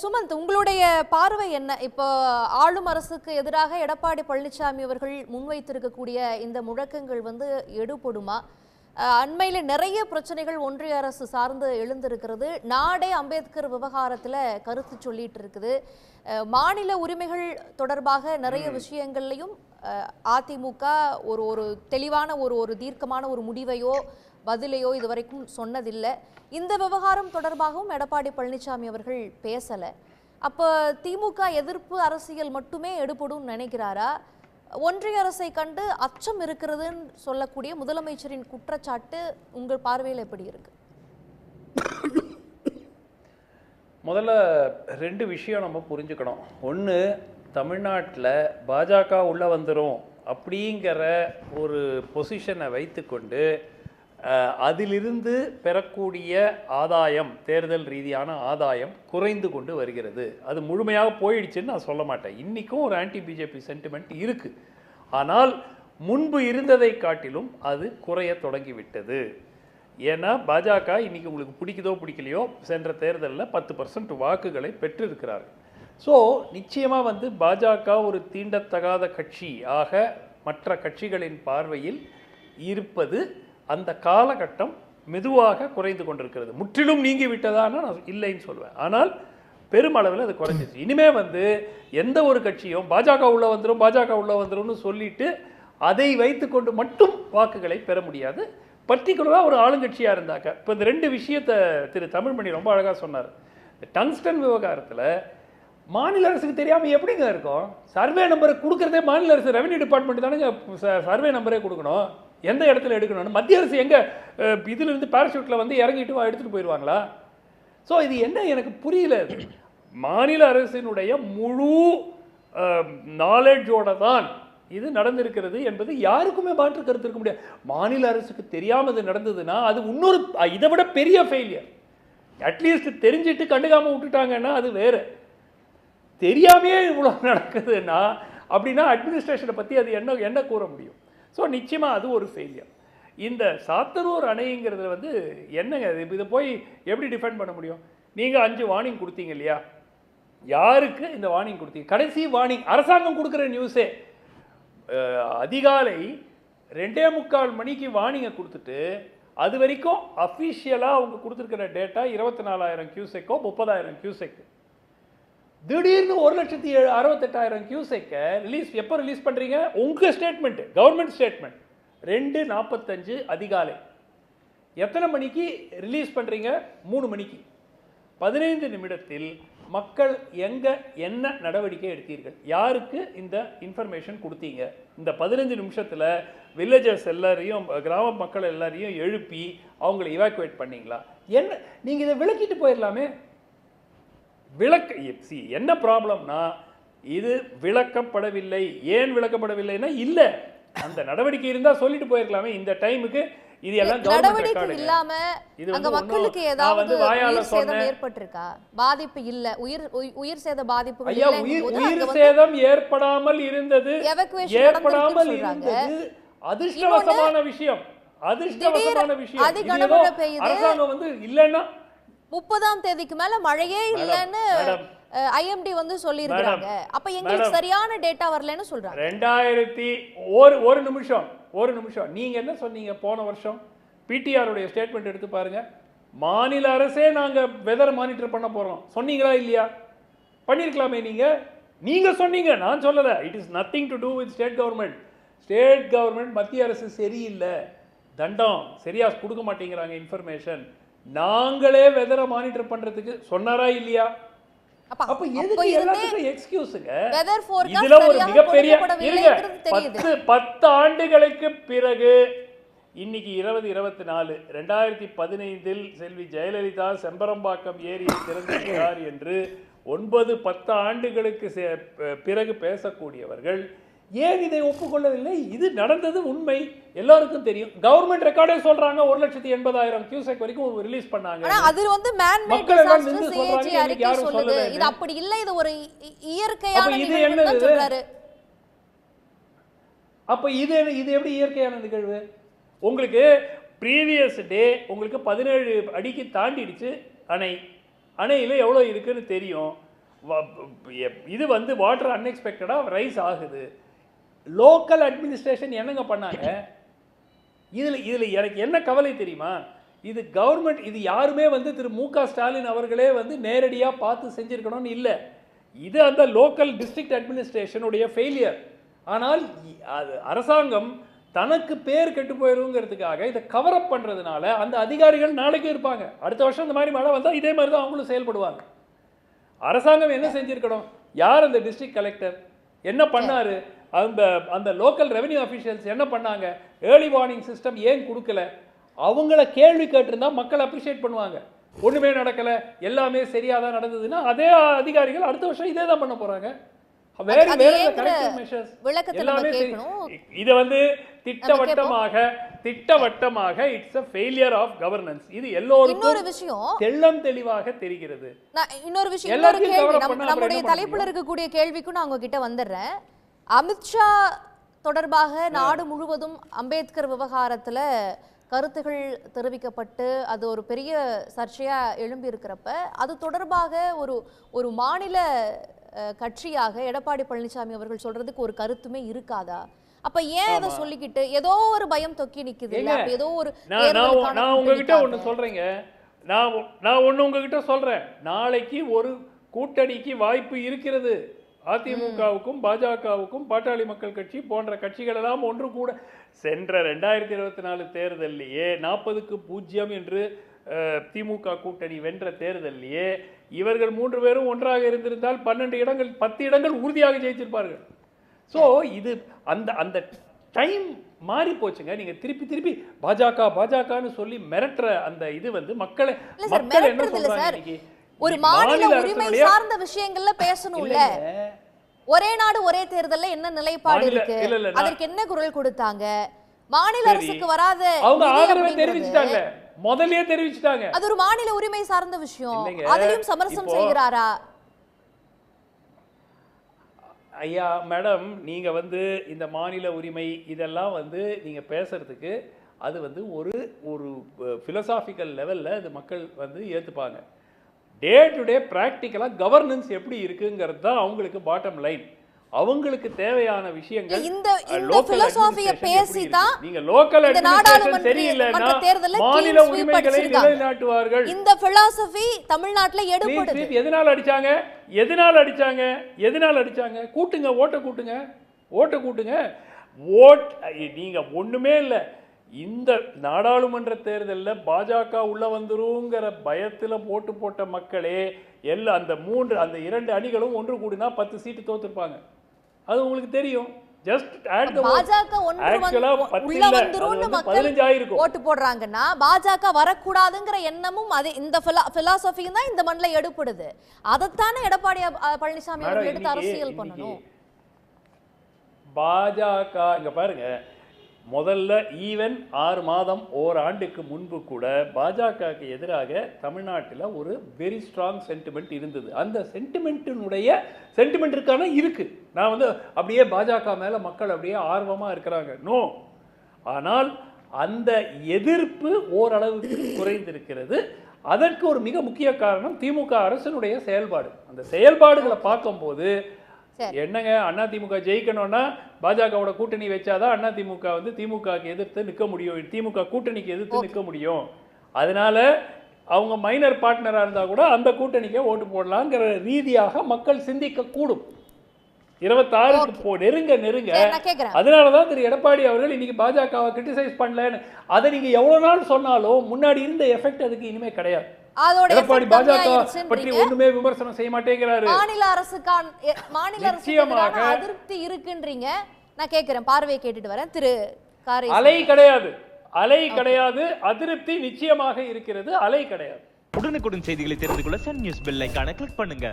சுமந்த் உங்களுடைய பார்வை என்ன? இப்போ ஆளும் அரசுக்கு எதிராக எடப்பாடி பழனிசாமி அவர்கள் முன்வைத்திருக்கக்கூடிய இந்த முழக்கங்கள் வந்து எடுபடுமா? அண்மையில நிறைய பிரச்சனைகள் ஒன்றிய அரசு சார்ந்து எழுந்திருக்கிறது. நாடே அம்பேத்கர் விவகாரத்துல கருத்து சொல்லிட்டு இருக்குது மாநில உரிமைகள் தொடர்பாக நிறைய விஷயங்கள்லையும் அதிமுக ஒரு ஒரு தெளிவான ஒரு ஒரு தீர்க்கமான ஒரு முடிவையோ பதிலையோ இதுவரைக்கும் சொன்னதில்லை. இந்த விவகாரம் தொடர்பாகவும் எடப்பாடி பழனிசாமி அவர்கள் பேசலை. அப்போ திமுக எதிர்ப்பு அரசியல் மட்டுமே எடுபடும் நினைக்கிறாரா? ஒன்றிய அரசை கண்டு அச்சம் இருக்கிறதுன்னு சொல்லக்கூடிய முதலமைச்சரின் குற்றச்சாட்டு உங்கள் பார்வையில் எப்படி இருக்கு? முதல்ல ரெண்டு விஷயம் நம்ம புரிஞ்சுக்கணும். ஒன்று தமிழ்நாட்டில் பாஜக உள்ளே வந்துடும் அப்படிங்கிற ஒரு பொசிஷனை வைத்துக்கொண்டு அதிலிருந்து பெறக்கூடிய ஆதாயம் தேர்தல் ரீதியான ஆதாயம் குறைந்து கொண்டு வருகிறது. அது முழுமையாக போயிடுச்சுன்னு நான் சொல்ல மாட்டேன். இன்றைக்கும் ஒரு ஆன்டி பிஜேபி சென்டிமெண்ட் இருக்குது ஆனால் முன்பு இருந்ததை காட்டிலும் அது குறைய தொடங்கிவிட்டது. ஏன்னா பாஜக இன்னைக்கு உங்களுக்கு பிடிக்குதோ பிடிக்கலையோ சென்ற தேர்தலில் பத்து பர்சன்ட் வாக்குகளை பெற்றிருக்கிறார்கள். ஸோ நிச்சயமாக வந்து பாஜக ஒரு தீண்டத்தகாத கட்சி ஆக மற்ற கட்சிகளின் பார்வையில் இருப்பது அந்த காலகட்டம் மெதுவாக குறைந்து கொண்டிருக்கிறது. முற்றிலும் நீங்கி விட்டதானா நான் இல்லைன்னு சொல்வேன். ஆனால் பெருமளவில் அது குறைஞ்சிச்சு இனிமே வந்து எந்த ஒரு கட்சியும் பாஜக உள்ளே வந்துடும் பாஜக உள்ளே வந்துடும்னு சொல்லிட்டு அதை வைத்துக்கொண்டு மட்டும் வாக்குகளை பெற முடியாது. பர்டிகுலராக ஒரு ஆளுங்கட்சியாக இருந்தாக்க இப்போ இந்த ரெண்டு விஷயத்தை திரு தமிழ்மணி ரொம்ப அழகாக சொன்னார். இந்த டங்ஸ்டன் விவகாரத்தில் மாநில அரசுக்கு தெரியாமல் எப்படிங்க இருக்கும்? சர்வே நம்பரை கொடுக்குறதே மாநில அரசு ரெவன்யூ டிபார்ட்மெண்ட் தானேங்க? சர்வே நம்பரே கொடுக்கணும். எந்த இடத்துல எடுக்கணும்னு? மத்திய அரசு எங்கே இதிலிருந்து பேராஷூட்டில் வந்து இறங்கிட்டு வா- எடுத்துகிட்டு போயிடுவாங்களா? ஸோ இது என்ன எனக்கு புரியல. மாநில அரசினுடைய முழு நாலேஜோட தான் இது நடந்திருக்கிறது என்பது யாருக்குமே மாற்று கருத்து இருக்க முடியாது. மாநில அரசுக்கு தெரியாமல் இது நடந்ததுன்னா அது இன்னொரு இதை விட பெரிய ஃபெயிலியர் அட்லீஸ்ட் தெரிஞ்சிட்டு கண்டுக்காமல் விட்டுட்டாங்கன்னா அது வேறு. தெரியாமையே இவ்வளோ நடக்குதுன்னா அப்படின்னா அட்மினிஸ்ட்ரேஷனை பற்றி அது என்ன என்ன கூற முடியும்? ஸோ நிச்சயமாக அது ஒரு ஃபெயிலியர் இந்த சாத்தனூர் அணைங்கிறது வந்து என்னங்க இது? இதை போய் எப்படி டிஃபெண்ட் பண்ண முடியும்? நீங்கள் அஞ்சு வார்னிங் கொடுத்தீங்க இல்லையா? யாருக்கு இந்த வார்னிங் கொடுத்தீங்க? கடைசி வார்னிங் அரசாங்கம் கொடுக்குற நியூஸே அதிகாலை ரெண்டே முக்கால் மணிக்கு வார்னிங்கை கொடுத்துட்டு அது வரைக்கும் அஃபிஷியலாக அவங்க கொடுத்துருக்கிற டேட்டா இருபத்தி நாலாயிரம் கியூசெக்கோ முப்பதாயிரம் கியூசெக்கு திடீர்னு ஒரு லட்சத்தி ஏழு அறுபத்தெட்டாயிரம் கியூசெக்கை ரிலீஸ் எப்போ ரிலீஸ் பண்ணுறீங்க உங்கள் ஸ்டேட்மெண்ட்டு கவர்மெண்ட் ஸ்டேட்மெண்ட் ரெண்டு நாற்பத்தஞ்சு அதிகாலை. எத்தனை மணிக்கு ரிலீஸ் பண்ணுறீங்க மூணு மணிக்கு. பதினைந்து நிமிடத்தில் மக்கள் எங்கே என்ன நடவடிக்கை எடுத்தீர்கள்? யாருக்கு இந்த இன்ஃபர்மேஷன் கொடுத்தீங்க? இந்த பதினஞ்சு நிமிஷத்தில் வில்லேஜர்ஸ் எல்லாரையும் கிராம மக்கள் எல்லாரையும் எழுப்பி அவங்கள இவாக்குவேட் பண்ணிங்களா? என்ன நீங்கள் இதை விளக்கிட்டு போயிடலாமே. விளக்க சி என்ன ப்ராப்ளம்னா இது விளக்கப்படவில்லை ஏன் விளக்கப்படவில்லைன்னா இல்லை. அந்த நடவடிக்கை இருந்தால் சொல்லிட்டு போயிருக்கலாமே இந்த டைமுக்கு இது எல்லாம் நடவடிக்கை இல்லாம இது அங்க மக்களுக்கு ஏதாவது உயிர் சேதம் ஏற்பட்டிருக்கா? பாதிப்பு இல்ல. உயிர் உயி- உயிர் சேத பாதிப்புகள் ஐயா உயிர் சேதம் ஏற்படாமல் இருந்தது ஏற்படாமல். இருந்தது அதிர்ஷ்டவசமான விஷயம். அதிர்ஷ்டவசமான விஷயம். அரசாங்கம் வந்து இல்லைன்னா முப்பதாம் தேதிக்கு மேல மழையே இல்லைன்னு ஐஎம்டி வந்து சொல்லியிருக்காங்க அப்ப எங்களுக்கு. சரியான டேட்டா வரலன்னு சொல்றாங்க. ரெண்டாயிரத்தி ஒரு ஒரு நிமிஷம் ஒரு நிமிஷம். நீங்க என்ன சொன்னீங்க போன வருஷம்? பிடிஆர் உடைய ஸ்டேட்மெண்ட் எடுத்து பாருங்க. மாநில அரசே நாங்க வெதர் மானிட்டர் பண்ண போறோம். சொன்னீங்களா இல்லையா? பண்ணிருக்கலாமே நீங்க. நீங்க சொன்னீங்க நான் சொல்லல. It is nothing to do with state government state government மத்திய அரசு சரியில்லை. தண்டம் சரியா கொடுக்க மாட்டேங்கிறாங்க இன்ஃபர்மேஷன் நாங்களே வெதரை மானிட்டர் பண்றதுக்கு சொன்னாரா இல்லையா? அப்ப எதுக்கு எல்லாத்துக்கும் எக்ஸ்கியூஸுங்க இதுல ஒரு மிகப்பெரிய இருங்க பத்து பத்து ஆண்டுகளுக்கு பிறகு இன்னைக்கு இருபது இருபத்தி நாலு ரெண்டாயிரத்தி பதினைந்தில் செல்வி ஜெயலலிதா செம்பரம்பாக்கம் ஏரியை திறந்திருக்கிறார் என்று ஒன்பது பத்து ஆண்டுகளுக்கு பிறகு பேசக்கூடியவர்கள் ஏன் இதை ஒப்புக்கொள்ளவில்லை? இது நடந்தது உண்மை. எல்லாருக்கும் தெரியும். கவர்மெண்ட் ரெக்கார்டே சொல்றாங்க ஒரு லட்சத்தி எண்பதாயிரம் கியூசெக் வரைக்கும் ரிலீஸ் பண்ணாங்க. அது வந்து மேன் மக்கள் எல்லாம் நின்னு சொல்றாங்க, யாரும் சொல்லுது. சொல்லவே இது. அப்படி இல்ல இது ஒரு இயற்கையான இது? சொல்றாரு. அப்ப இது இது எப்படி இயற்கையான நிகழ்வு? உங்களுக்கு ப்ரீவியஸ் டே உங்களுக்கு பதினேழு அடிக்கு தாண்டிடுச்சு அணை. அணையில் எவ்வளோ இருக்குன்னு தெரியும். இது வந்து வாட்டர் அன்எக்ஸ்பெக்டடாக ரைஸ் ஆகுது. லோக்கல் அட்மினிஸ்ட்ரேஷன் என்னங்க பண்ணாங்க? இதில் இதில் எனக்கு என்ன கவலை தெரியுமா? இது கவர்மெண்ட் இது யாருமே வந்து திரு மு க ஸ்டாலின் அவர்களே வந்து நேரடியாக பார்த்து செஞ்சுருக்கணும்னு இல்லை. இது அந்த லோக்கல் டிஸ்ட்ரிக்ட் அட்மினிஸ்ட்ரேஷனுடைய ஃபெயிலியர் ஆனால் அது அரசாங்கம் தனக்கு பேர் கெட்டு போயிருங்கிறதுக்காக இதை கவர் அப் பண்ணுறதுனால அந்த அதிகாரிகள் நாளைக்கு இருப்பாங்க. அடுத்த வருஷம் இந்த மாதிரி மழை வந்தால் இதே மாதிரி தான் அவங்களும் செயல்படுவாங்க. அரசாங்கம் என்ன செஞ்சுருக்கணும்? யார் அந்த டிஸ்ட்ரிக்ட் கலெக்டர் என்ன பண்ணார்? அந்த அந்த லோக்கல் ரெவென்யூ அஃபிஷியல்ஸ் என்ன பண்ணாங்க? ஏர்லி வார்னிங் சிஸ்டம் ஏன் கொடுக்கல? அவங்கள கேள்வி கேட்டிருந்தா மக்கள் அப்ரிஷியேட் பண்ணுவாங்க. ஒண்ணுமே நடக்கல எல்லாமே சரியா தான் நடந்ததுன்னா அதே அதிகாரிகள் அடுத்த வருஷம் இதே தான் பண்ண போறாங்க. வேற வேற மெஷர்ஸ் எல்லாமே. இது வந்து திட்டவட்டமாக திட்டவட்டமாக it's a failure of governance இது இன்னொரு எல்லோருக்கும் விஷயம். தெள்ளம் தெளிவாக தெரிகிறது. நான் இன்னொரு விஷயம் இன்னொரு எல்லாத்தையும் கேள்வி. cover up நம்- பண்ணா அப்புறம் நம்முடைய என்ன பண்ண தலைப்புல இருக்கக்கூடிய கேள்விக்கும் நான் உங்ககிட்ட வந்துடுறேன். அமித்ஷா தொடர்பாக நாடு முழுவதும் அம்பேத்கர் விவகாரத்துல கருத்துகள் தெரிவிக்கப்பட்டு அது ஒரு பெரிய சர்ச்சையா எழும்பி இருக்கிறப்ப அது தொடர்பாக ஒரு ஒரு மாநில கட்சியாக எடப்பாடி பழனிசாமி அவர்கள் சொல்றதுக்கு ஒரு கருத்துமே இருக்காதா? அப்ப ஏன் அதை சொல்லிக்கிட்டு ஏதோ ஒரு பயம் தொக்கி நிக்குது ஏதோ ஒரு நான் உங்ககிட்ட ஒன்று சொல்றேங்க. நான் நான் ஒன்று உங்ககிட்ட சொல்றேன். நாளைக்கு ஒரு கூட்டணிக்கு வாய்ப்பு இருக்கிறது. அதிமுகவுக்கும் பாஜகவுக்கும் பாட்டாளி மக்கள் கட்சி போன்ற கட்சிகள் எல்லாம் ஒன்று கூட. சென்ற ரெண்டாயிரத்தி இருபத்தி நாலு தேர்தலிலேயே நாற்பதுக்கு பூஜ்ஜியம் என்று திமுக கூட்டணி வென்ற தேர்தலிலேயே இவர்கள் மூன்று பேரும் ஒன்றாக இருந்திருந்தால் பன்னெண்டு இடங்கள் பத்து இடங்கள் உறுதியாக ஜெயிச்சிருப்பார்கள். ஸோ இது அந்த அந்த டைம் மாறி போச்சுங்க. நீங்க திருப்பி திருப்பி பாஜக பாஜகன்னு சொல்லி மிரட்டுற அந்த இது வந்து மக்களை மக்கள் என்ன சொல்றாங்க இன்னைக்கு? ஒரு மாநில உரிமை சார்ந்த விஷயங்கள்ல பேசணும்ல. ஒரே நாடு ஒரே தேர்தல்ல என்ன நிலைப்பாடு இருக்கு? அதற்கு என்ன குரல் கொடுத்தாங்க? மாநில. அரசுக்கு வராத அவங்க ஆதரவை தெரிவிச்சிட்டாங்க. முதல்லயே தெரிவிச்சிட்டாங்க. அது ஒரு மாநில உரிமை சார்ந்த விஷயம். அதுலயும் சமரசம் செய்கிறாரா? ஐயா மேடம் நீங்க வந்து இந்த மாநில உரிமை இதெல்லாம் வந்து நீங்க பேசுறதுக்கு அது வந்து ஒரு ஒரு philosophical லெவல்ல அது மக்கள் வந்து ஏத்துப்பாங்க. டே டு டே ப்ராக்டிக்கலாக கவர்னன்ஸ் எப்படி இருக்குங்கிறது தான் அவங்களுக்கு பாட்டம் லைன் அவங்களுக்கு தேவையான விஷயங்கள் இந்த இந்த பிலோசாபிய பேசி? தான் நீங்க லோக்கல் அட்மினிஸ்ட்ரேஷன் சரியில்லைன்னா மாநில உரிமைகளை. நிலைநாட்டுவார்கள். இந்த பிலாசபி தமிழ்நாட்டுல எடுபடுது. எதனால அடிச்சாங்க? எதனால அடிச்சாங்க? எதனால அடிச்சாங்க? கூட்டுங்க ஓட்ட கூட்டுங்க. ஓட்ட கூட்டுங்க. ஓட் நீங்க ஒண்ணுமே இல்ல. இந்த நாடாளுமன்ற தேர்தலில் பாஜக உள்ள வந்துருங்கிற பயத்துல போட்டு போட்ட மக்களே எல்லா அந்த மூன்று அந்த இரண்டு அணிகளும் ஒன்று கூடினா பத்து சீட்டு தோத்துருப்பாங்க. அது உங்களுக்கு தெரியும். ஓட்டு போடுறாங்கன்னா பாஜக வரக்கூடாதுங்கிற எண்ணமும் அது இந்த பிலாசபியும் தான் இந்த மண்ணில் எடுப்படுது அதைத்தானே எடப்பாடி பழனிசாமி எடுத்து அரசியல் பண்ணணும். பாஜக இங்க பாருங்க. முதல்ல ஈவன் ஆறு மாதம் ஓராண்டுக்கு முன்பு கூட பாஜகவுக்கு எதிராக தமிழ்நாட்டில் ஒரு வெரி ஸ்ட்ராங் சென்டிமெண்ட் இருந்தது. அந்த சென்டிமெண்ட்டினுடைய சென்டிமெண்ட் இருக்கான? நான் வந்து அப்படியே பாஜக மேலே மக்கள் அப்படியே ஆர்வமாக இருக்கிறாங்க. நோ ஆனால் அந்த எதிர்ப்பு ஓரளவுக்கு குறைந்திருக்கிறது. அதற்கு ஒரு மிக முக்கிய காரணம் திமுக அரசினுடைய செயல்பாடு. அந்த செயல்பாடுகளை பார்க்கும்போது என்னங்க அண்ணா திமுக ஜெயிக்கணும்னா பாஜகவோட கூட்டணி வச்சாதான் அண்ணா திமுக வந்து திமுகவுக்கு எதிர்த்து நிற்க முடியும். திமுக கூட்டணிக்கு எதிர்த்து நிற்க முடியும். அதனால அவங்க மைனர் பார்ட்னரா இருந்தா கூட அந்த கூட்டணிக்கே ஓட்டு போடலாங்கிற ரீதியாக மக்கள் சிந்திக்க கூடும் இருபத்தாறுக்கு போ நெருங்க நெருங்க. கேட்கிறேன் அதனாலதான் திரு எடப்பாடி அவர்கள் இன்னைக்கு பாஜகவை கிரிட்டிசைஸ் பண்ணலன்னு. அதை நீங்க எவ்வளவு நாள் சொன்னாலும் முன்னாடி இருந்த எஃபெக்ட் அதுக்கு இனிமே கிடையாது. அதோட பாஜக. பற்றி ஒண்ணுமே விமர்சனம் செய்ய மாட்டேங்கிறாரு. மாநில அரசுக்கான மாநில அரசுக்கு நிச்சயமாக. எதிரான அதிருப்தி இருக்குன்றீங்க. நான் கேட்கிறேன் பார்வையை கேட்டுட்டு வரேன். திரு காரை அலை கிடையாது. அலை கிடையாது. அதிருப்தி நிச்சயமாக இருக்கிறது. அலை கிடையாது. உடனுக்குடன் செய்திகளை தெரிந்து கொள்ள சன் நியூஸ் பெல் ஐகானை கிளிக் பண்ணுங்க.